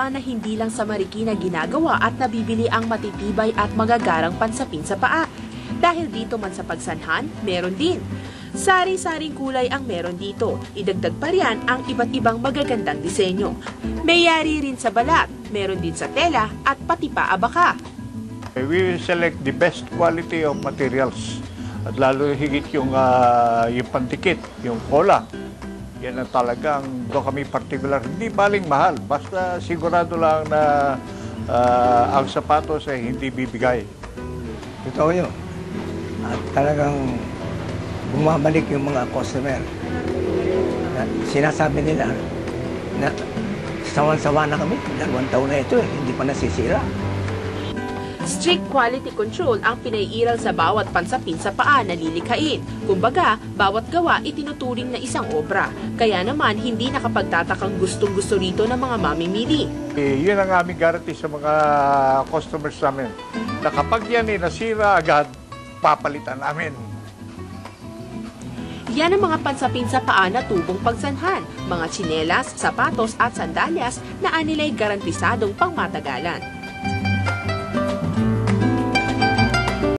pa na hindi lang sa Marikina ginagawa at nabibili ang matitibay at magagarang pansapin sa paa. Dahil dito man sa pagsanhan, meron din. Sari-saring kulay ang meron dito. Idagdag pa riyan ang iba't ibang magagandang disenyo. May yari rin sa balat, meron din sa tela at pati pa abaka. We select the best quality of materials. At lalo higit yung, ah, yung pandikit, yung cola. Yan ang talagang doon kami particular. Hindi baling mahal. Basta sigurado lang na ah, ang sapatos ay hindi bibigay. Totoo yun. At talagang bumabalik yung mga customer. Na, sinasabi nila na sawan-sawa na kami. Dalawang taon na ito eh, hindi pa nasisira. Strict quality control ang pinaiiral sa bawat pansapin sa paa na lilikhain. Kumbaga, bawat gawa itinuturing na isang obra. Kaya naman, hindi nakapagtatakang gustong-gusto rito ng mga mamimili. Eh, yun ang aming guarantee sa mga customers namin. Na kapag yan ay nasira agad, papalitan namin. Yan ang mga pansapin sa paa na tubong pagsanhan, mga tsinelas, sapatos at sandalyas na anilay garantisadong pangmatagalan.